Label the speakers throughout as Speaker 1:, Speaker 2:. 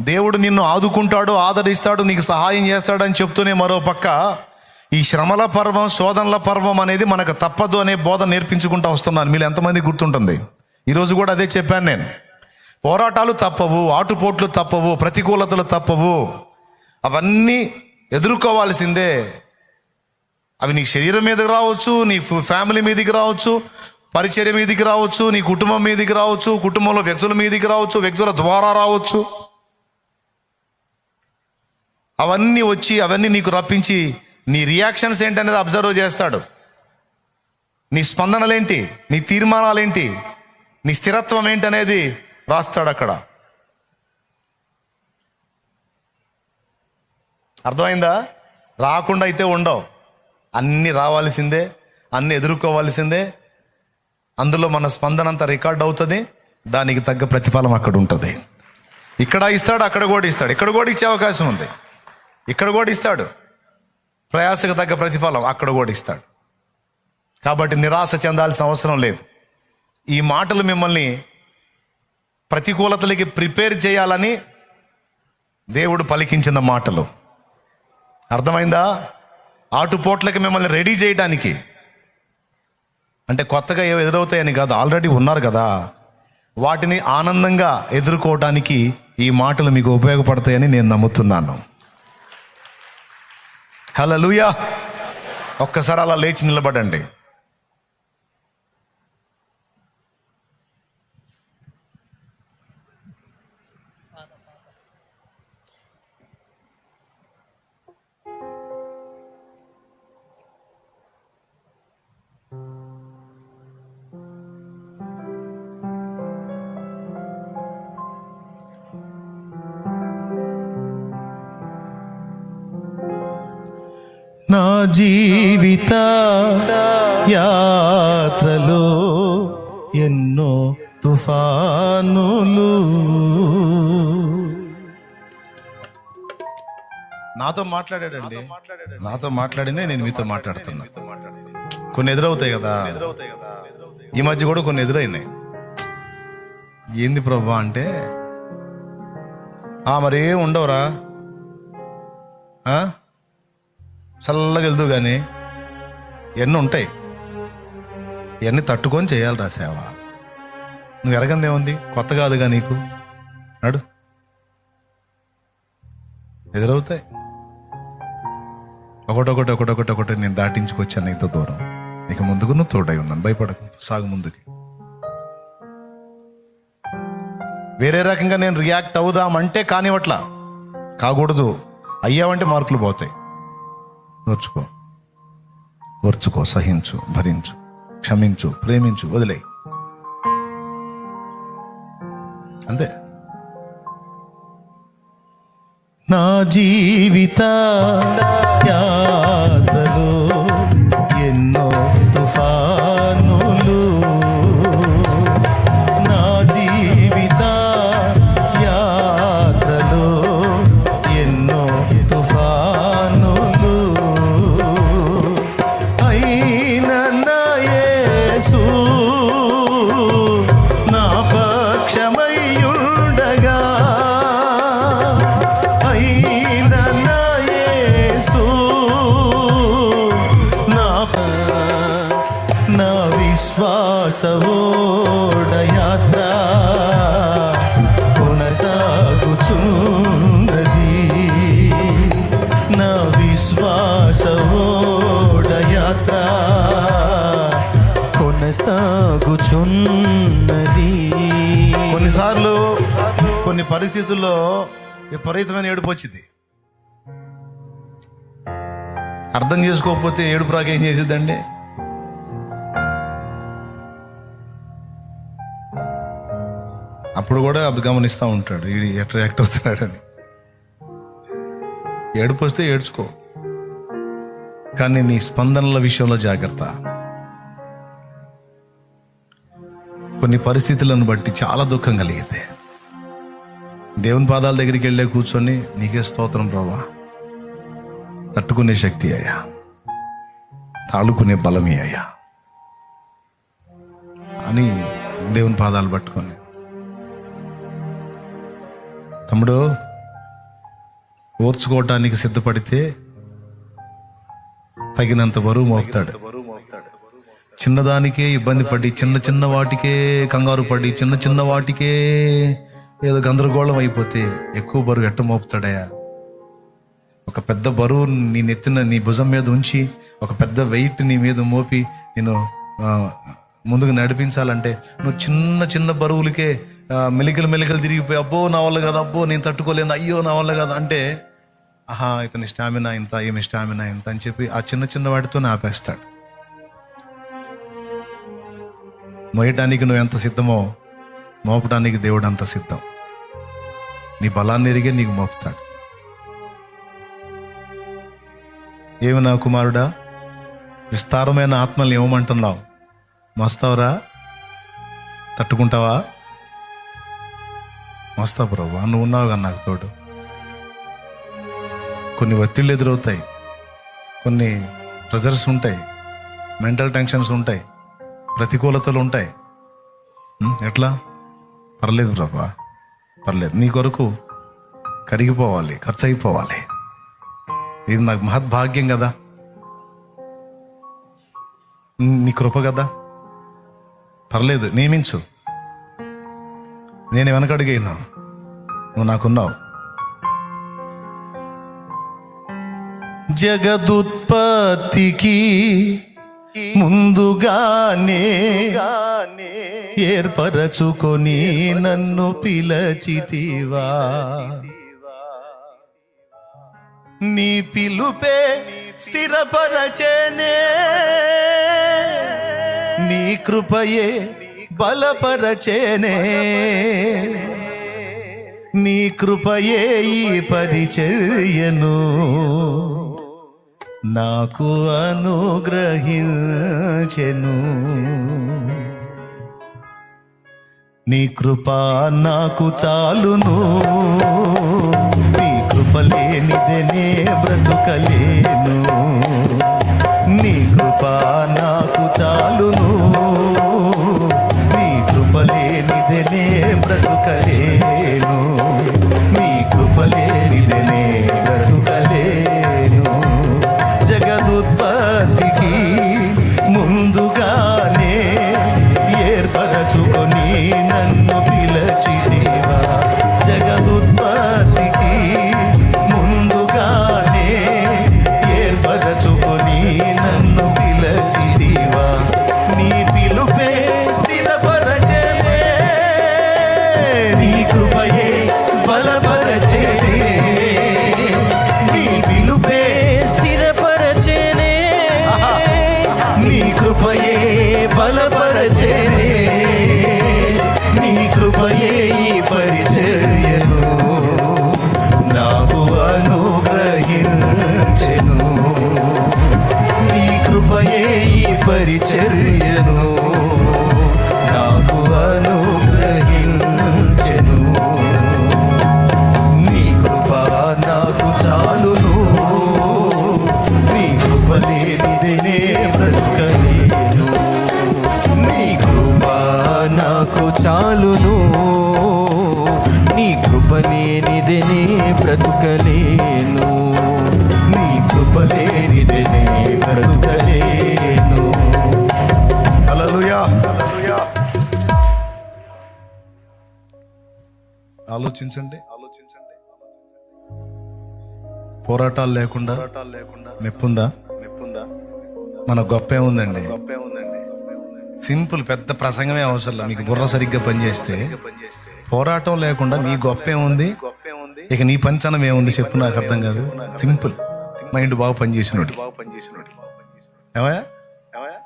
Speaker 1: దేవుడు నిన్ను ఆదుకుంటాడు ఆదరిస్తాడు నీకు సహాయం చేస్తాడని చెప్తూనే మరో పక్క ఈ శ్రమల పర్వం శోధనల పర్వం అనేది మనకు తప్పదు అనే బోధ నేర్పించుకుంటూ వస్తున్నాను. మీరు ఎంతమంది గుర్తుంటుంది? ఈరోజు కూడా అదే చెప్పాను నేను. పోరాటాలు తప్పవు ఆటుపోట్లు తప్పవు ప్రతికూలతలు తప్పవు. అవన్నీ ఎదుర్కోవాల్సిందే. అవి నీ శరీరం మీదకి రావచ్చు నీ ఫ్యామిలీ మీదకి రావచ్చు పరిచర్య మీదకి రావచ్చు నీ కుటుంబం మీదకి రావచ్చు కుటుంబంలో వ్యక్తుల మీదకి రావచ్చు వ్యక్తుల ద్వారా రావచ్చు. అవన్నీ వచ్చి అవన్నీ నీకు రప్పించి నీ రియాక్షన్స్ ఏంటనేది అబ్జర్వ్ చేస్తాడు. నీ స్పందనలేంటి? నీ తీర్మానాలేంటి? నీ స్థిరత్వం ఏంటనేది రాస్తాడు అక్కడ. అర్థమైందా? రాకుండా అయితే ఉండవు. అన్నీ రావాల్సిందే అన్నీ ఎదుర్కోవాల్సిందే. అందులో మన స్పందన అంతా రికార్డ్ అవుతుంది. దానికి తగ్గ ప్రతిఫలం అక్కడ ఉంటుంది. ఇక్కడ ఇస్తాడు అక్కడ కూడా ఇస్తాడు. ఇక్కడ కూడా ఇచ్చే అవకాశం ఉంది. ఇక్కడ కూడా ఇస్తాడు. ప్రయాసకు తగ్గ ప్రతిఫలం అక్కడ కూడా ఇస్తాడు. కాబట్టి నిరాశ చెందాల్సిన అవసరం లేదు. ఈ మాటలు మిమ్మల్ని ప్రతికూలతలకి ప్రిపేర్ చేయాలని దేవుడు పలికించిన మాటలు. అర్థమైందా? ఆటుపోట్లకి మిమ్మల్ని రెడీ చేయడానికి. అంటే కొత్తగా ఏవో ఎదురవుతాయని కాదు ఆల్రెడీ ఉన్నారు కదా. వాటిని ఆనందంగా ఎదుర్కోవడానికి ఈ మాటలు మీకు ఉపయోగపడతాయని నేను నమ్ముతున్నాను. హలో లూయా ఒక్కసారి అలా లేచి నిలబడండి. నా జీవిత యాత్రలో ఎన్నో తుఫానులు. నాతో మాట్లాడాడండి. నాతో మాట్లాడిందే నేను మీతో మాట్లాడుతున్నా. కొన్ని ఎదురవుతాయి కదా. ఈ మధ్య కూడా కొన్ని ఎదురైనాయి. ఏంది ప్రభా అంటే? ఆ మరేం ఉండవురా? ఆ? చల్లగా వెళ్దు కానీ ఎన్ని ఉంటాయి? ఇవన్నీ తట్టుకొని చేయాలిరా సేవ. నువ్వు ఎరగందేముంది కొత్త కాదుగా నీకు? నడు. ఎదురవుతాయి. ఒకటొకటి ఒకటొకటి ఒకటి నేను దాటించుకొచ్చాను ఇంత దూరం. నీకు ముందుకు నువ్వు తోడై ఉన్నాను. భయపడకు. సాగు ముందుకి. వేరే రకంగా నేను రియాక్ట్ అవుదామంటే కానివట్లా కాకూడదు. అయ్యావంటే మార్కులు పోతాయి. ఓర్చుకో ఓర్చుకో సహించు భరించు క్షమించు ప్రేమించు వదిలే. అంతే. నా జీవిత యాత్ర
Speaker 2: ఉన్నది.
Speaker 1: కొన్నిసార్లు కొన్ని పరిస్థితుల్లో విపరీతమైన ఏడుపు వచ్చింది అర్థం చేసుకోకపోతే ఏడుపు రాక ఏం చేసిద్దండి? అప్పుడు కూడా అది గమనిస్తూ ఉంటాడు. ఈ ఎట్లా రియాక్ట్ అవుతున్నాడని. ఏడుపు వస్తే ఏడ్చుకో. కానీ నీ స్పందనల విషయంలో జాగ్రత్త. కొన్ని పరిస్థితులను బట్టి చాలా దుఃఖం కలిగితే. దేవుని పాదాల దగ్గరికి వెళ్ళే కూర్చొని నీకే స్తోత్రం ప్రభా. తట్టుకునే శక్తి అయ్యా. తాళుకునే బలమే అయ్యా. అని దేవుని పాదాలు పట్టుకొని. తమ్ముడు ఓర్చుకోవటానికి సిద్ధపడితే తగినంత బరువు మోపుతాడు. చిన్నదానికే ఇబ్బంది పడి చిన్న చిన్న వాటికే కంగారు పడి చిన్న చిన్న వాటికే ఏదో గందరగోళం అయిపోతే ఎక్కువ బరువు ఎట్ట మోపుతాడయా ఒక పెద్ద బరువు నీ నెత్తిన నీ భుజం మీద ఉంచి ఒక పెద్ద వెయిట్ నీ మీద మోపి నేను ముందుకు నడిపించాలంటే నువ్వు చిన్న చిన్న బరువులకే మెలికలు మెలికలు తిరిగిపోయి అబ్బో నా వల్ల కదా అబ్బో నేను తట్టుకోలేను అయ్యో నా వల్ల కదా అంటే ఆహా ఇతని స్టామినా ఇంత ఈమె స్టామినా ఇంత అని చెప్పి ఆ చిన్న చిన్న వాటితో ఆపేస్తాడు. మోయటానికి నువ్వు ఎంత సిద్ధమో మోపడానికి దేవుడు అంత సిద్ధం. నీ బలాన్ని ఎరిగే నీకు మోపుతాడు. ఏమి నా కుమారుడా? విస్తారమైన ఆత్మల్ని ఏమంటున్నావు మోస్తావురా? తట్టుకుంటావా? మోస్తావు ప్రభా నువ్వు ఉన్నావు నాకు తోడు. కొన్ని ఒత్తిళ్ళు ఎదురవుతాయి. కొన్ని ప్రెజర్స్ ఉంటాయి. మెంటల్ టెన్షన్స్ ఉంటాయి. ప్రతికూలతలు ఉంటాయి. ఎట్లా? పర్లేదు ప్రభా పర్లేదు. నీ కొరకు కరిగిపోవాలి ఖర్చు అయిపోవాలి ఇది నాకు మహద్భాగ్యం కదా. నీ కృప కదా. పర్లేదు నియమించు. నేను వెనకడిగైనా నువ్వు నాకున్నావు. జగదుత్పత్తికి ముందుగానే ఏర్పరచుకొని నన్ను పిలచితివా. నీ పిలుపే స్థిరపరచనే. నీ కృపయే బలపరచనే. నీ కృపయే ఈ పరిచర్యను. నాకు అనుగ్రహించెను. నీ కృప నాకు చాలును. నీ కృప లేనిదనే బ్రతుకలేను. నీ కృప నాకు చాలును. పరిచర్యను నాకు అనుగ్రహించెను. నీ కృప నాకు చాలును. నీ కృప లేనిదినే బ్రతకలేను. నీ కృప
Speaker 2: నాకు చాలును. నీ కృప లేనిదినే బ్రతకలేను.
Speaker 1: ఆలోచించండి. ఆలోచించండి. పోరాటాలు లేకుండా మెప్పుందా మెప్పుందా మన గొప్ప ఏముందండి సింపుల్ పెద్ద ప్రసంగమే అవసరం లేదు. మీకు బుర్ర సరిగ్గా పనిచేస్తే పోరాటం లేకుండా నీ గొప్ప ఏముంది ఇక నీ పంచనం ఏముంది చెప్పు నాకు అర్థం కాదు. సింపుల్. మైండ్ బాగా పనిచేసినోడి ఏమయ్యా?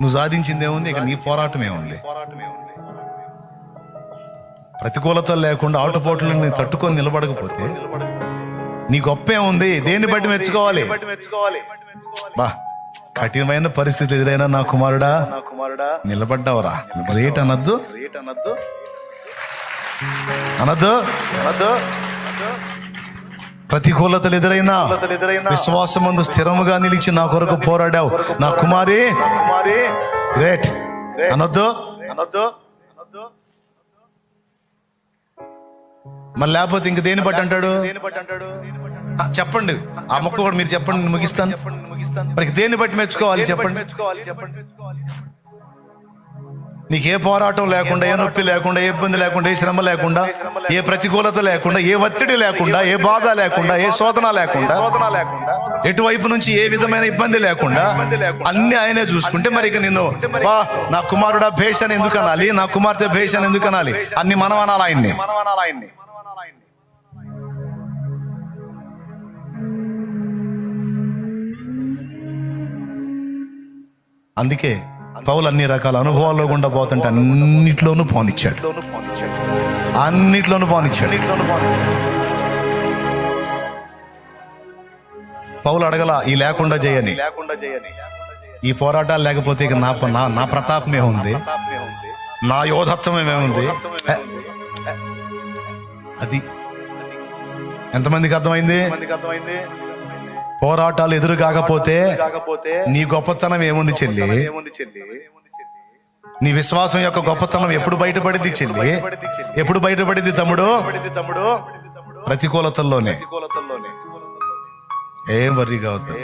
Speaker 1: నువ్వు సాధించింది ఏముంది? ఇక నీ పోరాటం ఏముంది? ప్రతికూలతలు లేకుండా ఆటుపోట్లను తట్టుకొని నిలబడకపోతే నీ గొప్ప ఏముంది? దేన్ని బట్టి మెచ్చుకోవాలి? బా కఠినమైన పరిస్థితి ఎదురైనా నా కుమారుడా నిలబడ్డావరా. గ్రేట్ అనద్దు. అనద్దు. అనద్దు ప్రతికూలతలు ఎదురైనా విశ్వాసమందు స్థిరముగా నిలిచి నా కొరకు పోరాడావు. నా కుమారి గ్రేట్ అనొద్దు. అనొద్దు. మరి లేకపోతే ఇంక దేని బట్టి అంటాడు? చెప్పండి. ఆ మొక్క కూడా మీరు చెప్పండి ముగిస్తాను. మరి దేన్ని బట్టి మెచ్చుకోవాలి చెప్పండి? నీకు ఏ పోరాటం లేకుండా ఏ నొప్పి లేకుండా ఏ ఇబ్బంది లేకుండా ఏ శ్రమ లేకుండా ఏ ప్రతికూలత లేకుండా ఏ ఒత్తిడి లేకుండా ఏ బాధ లేకుండా ఏ శోధన లేకుండా ఎటువైపు నుంచి ఏ విధమైన ఇబ్బంది లేకుండా అన్ని ఆయనే చూసుకుంటే మరి ఇక నిన్ను బా నా కుమారుడా భేష్ అని ఎందుకు అనాలి నా కుమార్తె భేష్ అని ఎందుకు అనాలి అన్ని మనం అనాలి ఆయన్ని? అందుకే పౌలు అన్ని రకాల అనుభవాల్లో గుండా పోతుంటే అన్నిట్లోనూ పోనిచ్చాడు. అన్నిట్లోనూ పోనిచ్చాడు. పౌలు అడగల ఈ లేకుండా చేయని ఈ పోరాటాలు లేకపోతే ఇక నా నా నా ప్రతాపమే ఉంది. నా యోధత్వమే ఉంది. అది ఎంతమందికి అర్థమైంది? పోరాటాలు ఎదురు కాకపోతే నీ గొప్పతనం ఏముంది చెల్లి? నీ విశ్వాసం యొక్క గొప్పతనం ఎప్పుడు బయటపడింది చెల్లి? ఎప్పుడు బయటపడింది తమ్ముడు? ప్రతికూలతల్లోనే. ఏం వర్రీగా అవుతావు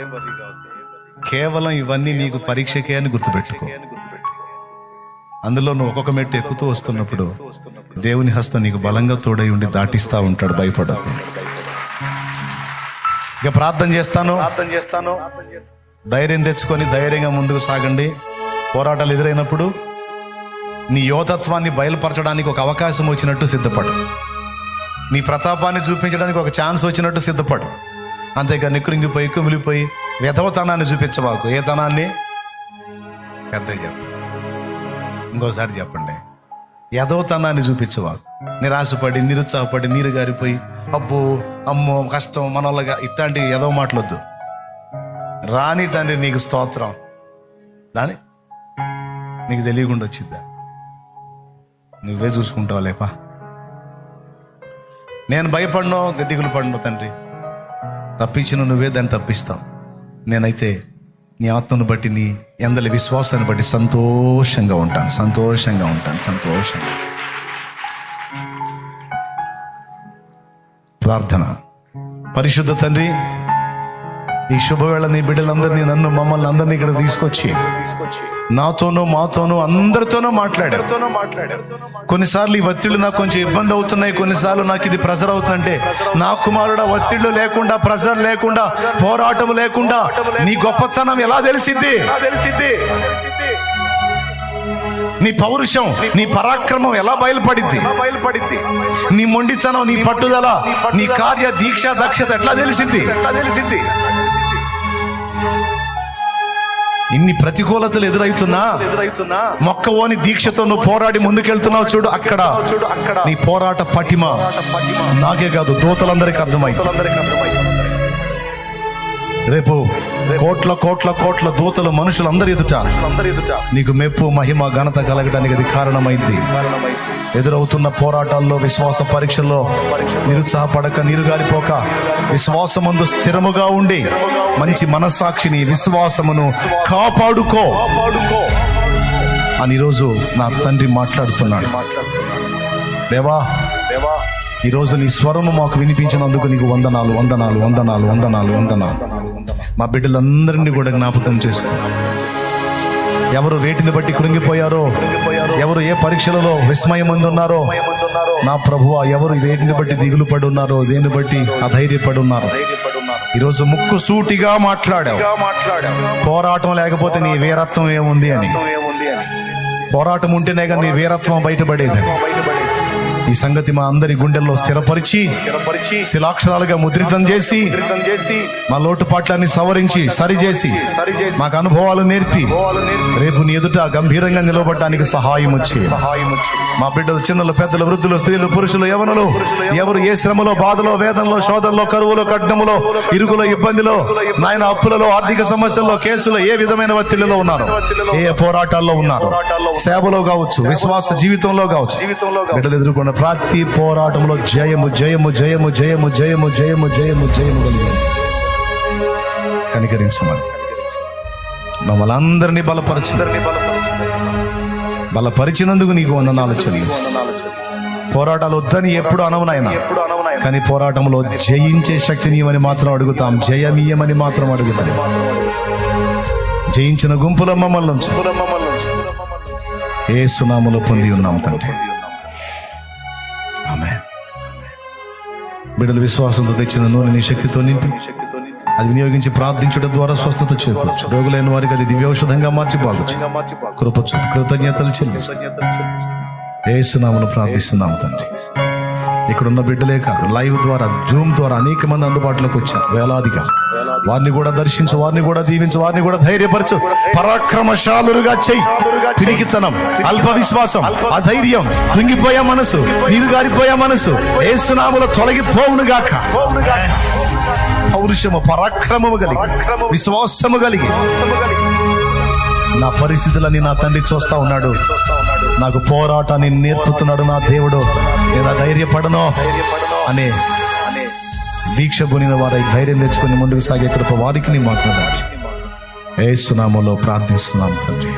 Speaker 1: కేవలం ఇవన్నీ నీకు పరీక్షకే అని గుర్తుపెట్టుకో. అందులో నువ్వు ఒక్కొక్క మెట్టు ఎక్కుతూ వస్తున్నప్పుడు దేవుని హస్తం నీకు బలంగా తోడై ఉండి దాటిస్తా ఉంటాడు భయపడద్దు. ఇక ప్రార్థన చేస్తాను.
Speaker 3: ప్రార్థన చేస్తాను.
Speaker 1: ధైర్యం తెచ్చుకొని ధైర్యంగా ముందుకు సాగండి. పోరాటాలు ఎదురైనప్పుడు నీ యోధత్వాన్ని బయలుపరచడానికి ఒక అవకాశం వచ్చినట్టు సిద్ధపడు. నీ ప్రతాపాన్ని చూపించడానికి ఒక ఛాన్స్ వచ్చినట్టు సిద్ధపడు. అంతేగాని కృంగిపోయి కుమిలిపోయి వ్యధవతనాన్ని చూపించబాకు ఏ తనాన్ని? పెద్ద చెప్పండి ఇంకోసారి చెప్పండి. యథవతనాన్ని చూపించేవాడు. నిరాశపడి నిరుత్సాహపడి నీరు గారిపోయి అబ్బో అమ్మో కష్టం మనోళ్ళగా ఇట్లాంటి ఏదో మాటలొద్దు. రాని తండ్రి నీకు స్తోత్రం. రాని నీకు తెలియకుండా వచ్చిద్దా నువ్వే చూసుకుంటావు లేపా? నేను భయపడను దిగులు పడను తండ్రి. తప్పించిన నువ్వే దాన్ని తప్పిస్తావు. నేనైతే నీ ఆత్మను బట్టి నీ ఎందలి విశ్వాసాన్ని బట్టి సంతోషంగా ఉంటాను. సంతోషంగా ఉంటాను. సంతోషంగా. ప్రార్థన. పరిశుద్ధ తండ్రి ఈ శుభవేళ నీ బిడ్డలందరినీ నన్ను మమ్మల్ని అందరినీ ఇక్కడ తీసుకొచ్చి నాతోనూ మాతోనూ అందరితోనూ మాట్లాడారు.
Speaker 3: మాట్లాడారు
Speaker 1: కొన్నిసార్లు ఈ ఒత్తిళ్ళు నాకు కొంచెం ఇబ్బంది అవుతున్నాయి కొన్నిసార్లు నాకు ఇది ప్రెజర్ అవుతుందంటే నా కుమారుడ ఒత్తిళ్ళు లేకుండా ప్రెజర్ లేకుండా పోరాటం లేకుండా నీ గొప్పతనం ఎలా
Speaker 3: తెలిసింది
Speaker 1: నీ పౌరుషం నీ పరాక్రమం ఎలా బయలుపడిద్ది?
Speaker 3: బయలుపడింది
Speaker 1: నీ మొండితనం నీ పట్టుదల నీ కార్య దీక్ష దక్షత ఎట్లా తెలిసింది
Speaker 3: ఎట్లా తెలిసింది
Speaker 1: ఇన్ని ప్రతికూలతలు ఎదురైతున్నా
Speaker 3: ఎదురైతున్నా
Speaker 1: మొక్కవోని దీక్షతో నువ్వు పోరాడి ముందుకెళ్తున్నావు చూడు అక్కడ.
Speaker 3: చూడు అక్కడ
Speaker 1: నీ పోరాట పటిమ. నాకే కాదు దూతలందరికీ అర్థమైంది రేపు కోట్ల కోట్ల కోట్ల దూతలు మనుషులందరి ఎదుట నీకు మెప్పు మహిమ ఘనత కలగడానికి అది కారణమైంది ఎదురవుతున్న పోరాటాల్లో విశ్వాస పరీక్షల్లో నిరుత్సాహపడక నీరుగారిపోక విశ్వాసమందు స్థిరముగా ఉండి మంచి మనస్సాక్షిని విశ్వాసమును కాపాడుకో అని ఈరోజు నా తండ్రి మాట్లాడుతున్నాడు. దేవా
Speaker 3: దేవా
Speaker 1: ఈరోజు నీ స్వరము మాకు వినిపించినందుకు నీకు వందనాలు వందనాలు వందనాలు వందనాలు వందనాలు. మా బిడ్డలందరినీ కూడా జ్ఞాపకం చేసుకో. ఎవరు వేటిని బట్టి కృంగిపోయారో ఎవరు ఏ పరీక్షలలో విస్మయం ఉన్నారో నా ప్రభువ ఎవరు వేటిని బట్టి దిగులు పడి ఉన్నారో దేని బట్టి అధైర్యపడి ఉన్నారో ఈరోజు ముక్కు సూటిగా మాట్లాడావు. పోరాటం లేకపోతే నీ వీరత్వం ఏముంది అని. పోరాటం ఉంటేనే కానీ నీ వీరత్వం బయటపడేది. ఈ సంగతి మా అందరి గుండెల్లో స్థిరపరిచి శిలాక్షరాలుగా ముద్రితం చేసి మా లోటుపాట్లన్నీ సవరించి సరిచేసి మాకు అనుభవాలు నేర్పి రేపు నీ ఎదుట గంభీరంగా నిలబడటానికి సహాయం వచ్చి మా బిడ్డలు చిన్నలు పెద్దలు వృద్ధులు స్త్రీలు పురుషులు యవనులు ఎవరు ఏ శ్రమలో బాధలో వేదనలో శోధనలో కరువులో కట్నములో ఇరుగులో ఇబ్బందిలో నాయన అప్పులలో ఆర్థిక సమస్యల్లో కేసులో ఏ విధమైన ఒత్తిడిలో ఉన్నారు ఏ పోరాటాల్లో ఉన్నారు సేవలో కావచ్చు విశ్వాస జీవితంలో కావచ్చు. బిడ్డలు ఎదుర్కొన్న ప్రతి పోరాటంలో జయము జయము జయము జయము జయము జయము జయము జయము కలిగి కనికరించమని. మమ్మల్ని అందరినీ బలపరచు.
Speaker 3: బలపరిచి
Speaker 1: బలపరిచినందుకు నీకు వందనాలు చెల్లి. పోరాటాలు వద్దని ఎప్పుడు అనవునాయన
Speaker 3: ఎప్పుడు
Speaker 1: కానీ పోరాటంలో జయించే శక్తినియమని మాత్రం అడుగుతాం. జయమీయమని మాత్రం అడుగుతాం. జయించిన గుంపుల మమ్మల్ని ఏ సునాములు పొంది ఉన్నాం తండ్రి. బిడ్డల విశ్వాసంతో తెచ్చిన నూనె నీ శక్తితో నింపి అది వినియోగించి ప్రార్థించడం ద్వారా స్వస్థత చేకూర్చు. రోగులైన వారికి అది దివ్యౌషధంగా మార్చి బాగుచ్చు కృపచు కృతజ్ఞతలు చెల్లిస్తూ. ఏసునామను ప్రార్థిస్తున్నాం తండ్రి. ఇక్కడున్న బిడ్డలే కాదు లైవ్ ద్వారా జూమ్ ద్వారా అనేక మంది అందుబాటులోకి వచ్చారు. వేలాదిగా. వారిని కూడా దర్శించు వారిని కూడా దీవించు వారిని కూడా ధైర్యపరచు. పరాక్రమశాలురుగా చెయ్యి. తిరిగితనం అల్ప విశ్వాసం అధైర్యం కృంగిపోయే మనసు నీరుగారిపోయే మనసు. ఏసునాముల తొలగిపోవును గాక. పౌరుషము పరాక్రమము కలిగి విశ్వాసము కలిగి. నా పరిస్థితులని నా తండ్రి చూస్తా ఉన్నాడు. నాకు పోరాటాన్ని నేర్పుతున్నాడు నా దేవుడు. నేను ధైర్యపడను అనే దీక్ష కొనిన వారై ధైర్యం తెచ్చుకొని ముందుకు సాగే కృప వారికి నీ మాటలు దాచి. ఏసునామలో ప్రార్థిస్తున్నాం తండ్రి.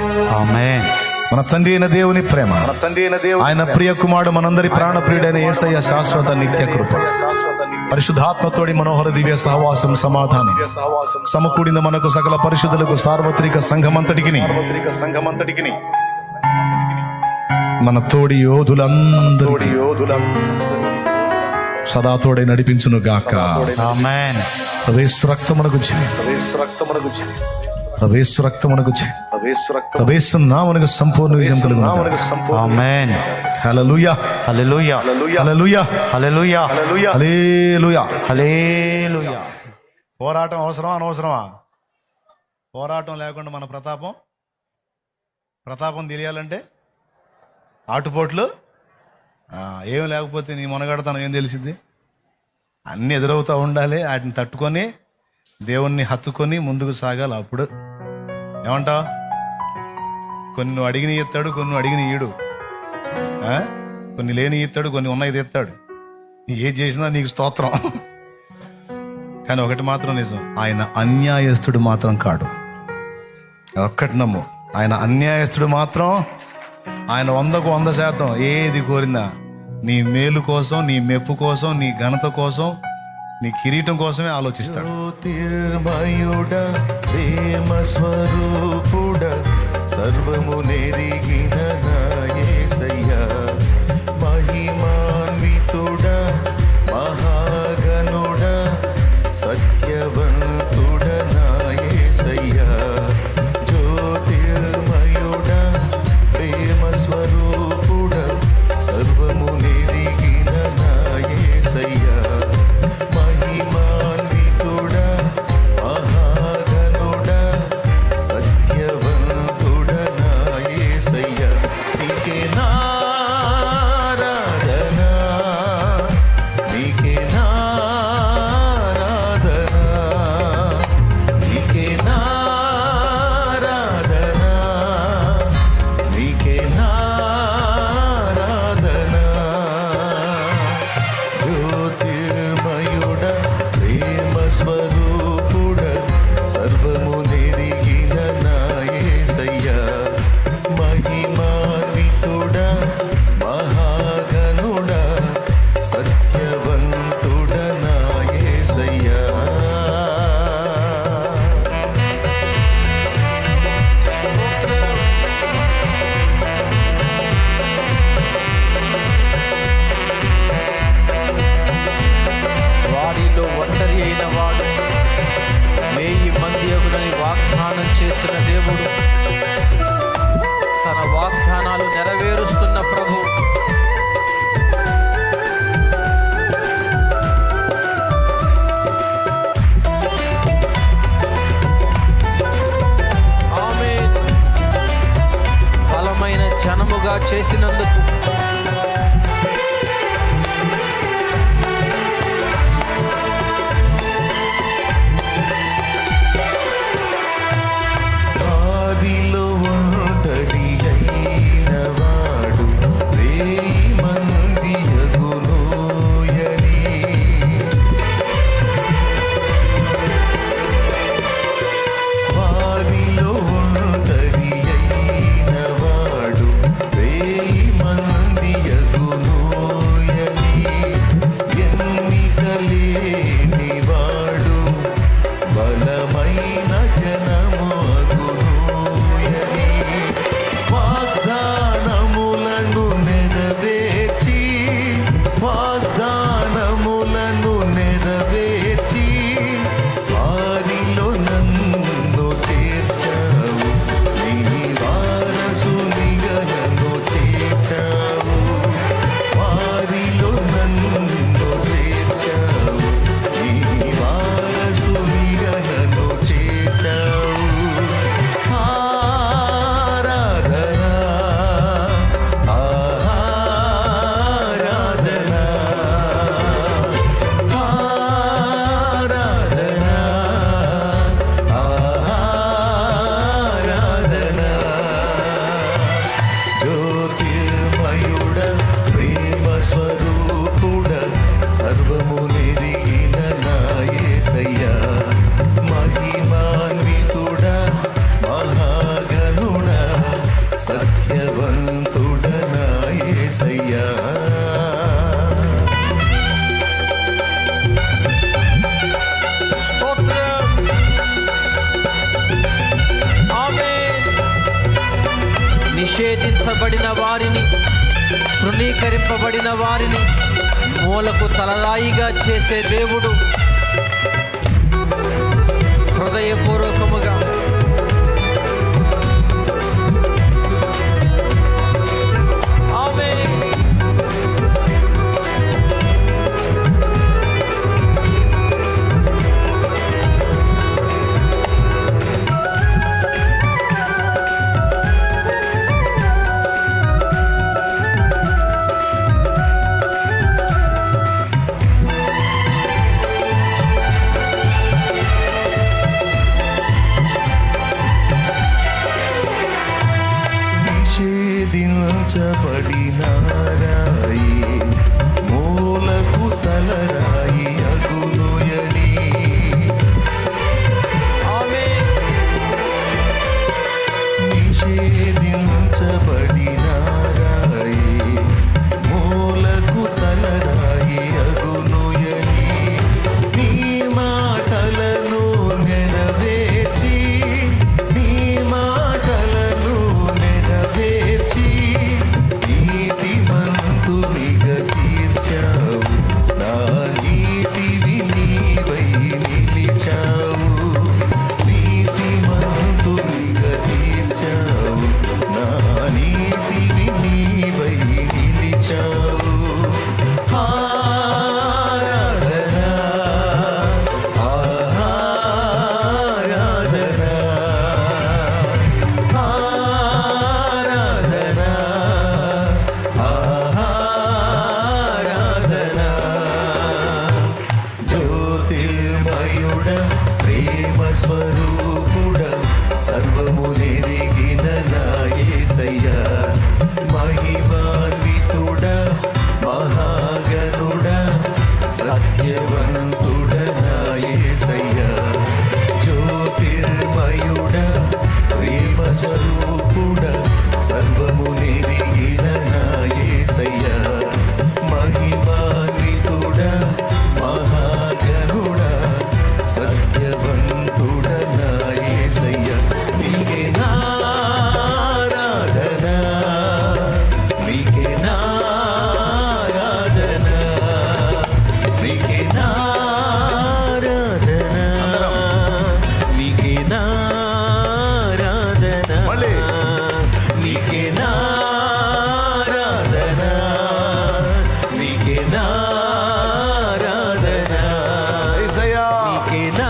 Speaker 1: మన తండ్రి అయిన దేవుని ప్రేమ.
Speaker 3: తండ్రి అయిన దేవుడు
Speaker 1: ఆయన ప్రియ కుమారుడు మనందరి ప్రాణ ప్రియుడైన ఏసయ్య శాశ్వత నిత్య కృప. పరిశుద్ధాత్మతోడి మనోహర దివ్య సహవాసం సమాధానం. సమకూడిన మనకు సకల పరిశుద్ధులకు సార్వత్రిక సంఘమంతటికి
Speaker 3: సంఘమంతటికి
Speaker 1: మన తోడి
Speaker 3: యోధులందరూ
Speaker 1: సదా తోడే నడిపించును గాక.
Speaker 4: ఆమేన్.
Speaker 1: ప్రవేశ రక్తమునకు
Speaker 3: ప్రవేశ రక్తమునకు.
Speaker 1: ప్రవేశ నామనకు సంపూర్ణ విజయం కలుగును
Speaker 3: నామమునకు సంపూర్ణ
Speaker 4: ఆమేన్.
Speaker 1: హల్లెలూయా.
Speaker 4: హల్లెలూయా.
Speaker 3: హల్లెలూయా.
Speaker 1: హల్లెలూయా.
Speaker 4: హల్లెలూయా.
Speaker 3: హల్లెలూయా.
Speaker 1: పోరాటం అవసరమా? అనవసరమా? పోరాటం లేకుండా మన ప్రతాపం? ప్రతాపం తెలియాలంటే? ఆటుపోట్లు? ఏం లేకపోతే నీ మునగడతనం ఏం తెలిసింది? అన్నీ ఎదురవుతూ ఉండాలి వాటిని తట్టుకొని దేవుణ్ణి హత్తుకొని ముందుకు సాగాలి అప్పుడు. ఏమంటావు? కొన్ని నువ్వు అడిగిన ఇస్తాడు కొన్ని నువ్వు అడిగిన ఈడు కొన్ని లేని ఇస్తాడు కొన్ని ఉన్నది నీ ఏ చేసినా నీకు స్తోత్రం. కానీ ఒకటి మాత్రం నిజం ఆయన అన్యాయస్తుడు మాత్రం కాడు. ఒక్కటి నమ్ము ఆయన అన్యాయస్తుడు మాత్రం ఆయన వందకు వంద శాతం ఏది కోరిందా నీ మేలు కోసం నీ మెప్పు కోసం నీ ఘనత కోసం నీ కిరీటం కోసమే ఆలోచిస్తాడు.
Speaker 2: జ్యోతిర్మయుడ స్వరూపుడ సర్వము నెరిగిన
Speaker 4: చేసినందుకు
Speaker 2: తృణీకరింపబడిన వారిని మూలకు తలరాయిగా చేసే దేవుడు
Speaker 5: que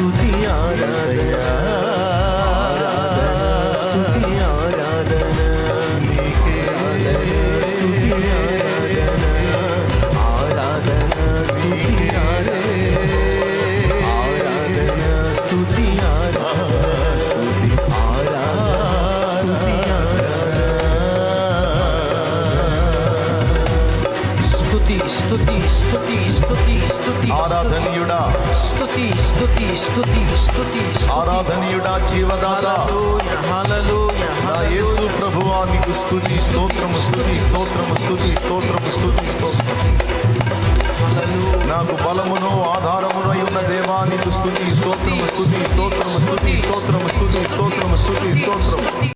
Speaker 5: স্তুতি আরা